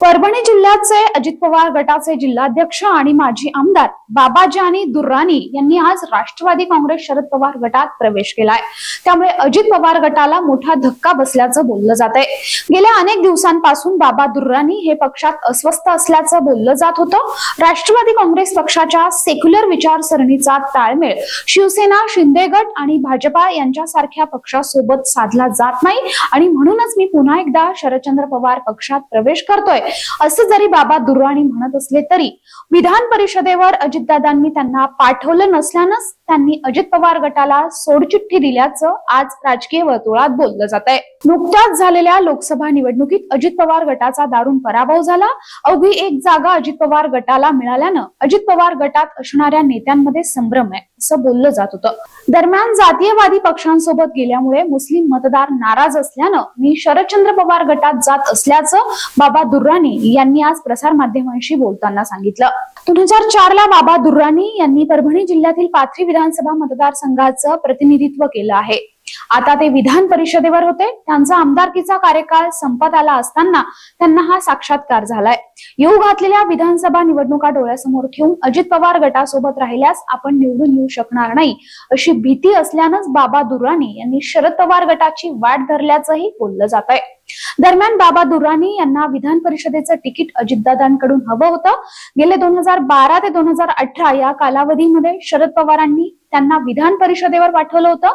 परभणी जिल्ह्याचे अजित पवार गटाचे जिल्हाध्यक्ष आणि माजी आमदार बाबाजानी दुर्राणी यांनी आज राष्ट्रवादी काँग्रेस शरद पवार गटात प्रवेश केलाय. त्यामुळे अजित पवार गटाला मोठा धक्का बसल्याचं बोललं जात आहे गेल्या अनेक दिवसांपासून बाबा दुर्राणी हे पक्षात अस्वस्थ असल्याचं बोललं जात होतं. राष्ट्रवादी काँग्रेस पक्षाच्या सेक्युलर विचारसरणीचा ताळमेळ शिवसेना शिंदे गट आणि भाजपा यांच्यासारख्या पक्षासोबत साधला जात नाही. आणि म्हणूनच मी पुन्हा एकदा शरदचंद्र पवार पक्षात प्रवेश करतोय. असं जरी बाबा दुर्राणी म्हणत असले तरी विधान परिषदेवर अजितदादांनी त्यांना पाठवलं नसल्यानंच त्यांनी अजित पवार गटाला सोडचिठ्ठी दिल्याचं आज राजकीय वर्तुळात बोललं जात आहे नुकत्याच झालेल्या लोकसभा निवडणुकीत अजित पवार गटाचा दारुण पराभव झाला. अवघी एक जागा अजित पवार गटाला मिळाल्यानं अजित पवार गटात असणाऱ्या नेत्यांमध्ये संभ्रम आहे असं बोललं जात होतं. दरम्यान जातीयवादी पक्षांसोबत गेल्यामुळे मुस्लिम मतदार नाराज असल्यानं मी शरदचंद्र पवार गटात जात असल्याचं बाबा दुर्राणी यांनी आज प्रसार माध्यमांशी बोलताना सांगितलं. दोन हजार चार ला बाबा दुर्राणी यांनी परभणी जिल्ह्यातील पाथरी विधानसभा मतदारसंघाचं प्रतिनिधित्व केलं आहे. आता ते विधान परिषदेवर होते. त्यांचा आमदारकीचा कार्यकाळ संपत आला असताना त्यांना हा साक्षात्कार झालाय. येऊ घातलेल्या विधानसभा निवडणुका डोळ्यासमोर ठेवून अजित पवार गटासोबत राहिल्यास आपण निवडून येऊ शकणार नाही अशी भीती असल्यानंच बाबा दुराणी यांनी शरद पवार गटाची वाट धरल्याचंही बोललं जात आहे दरम्यान बाबा दुर्राणी यांना विधान परिषदेचं तिकीट अजितदादांकडून हवं होतं. गेले दोन हजार बारा ते दोन हजार अठरा या कालावधीमध्ये शरद पवारांनी त्यांना विधान परिषदेवर पाठवलं होतं.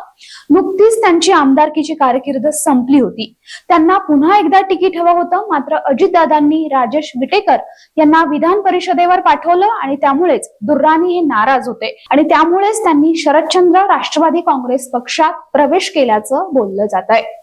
नुकतीच त्यांची आमदारकीची कारकीर्द संपली होती. त्यांना पुन्हा एकदा तिकीट हवं होतं मात्र अजितदादांनी राजेश विटेकर यांना विधान परिषदेवर पाठवलं आणि त्यामुळेच दुर्राणी हे नाराज होते. आणि त्यामुळेच त्यांनी शरदचंद्र राष्ट्रवादी काँग्रेस पक्षात प्रवेश केल्याचं बोललं जात आहे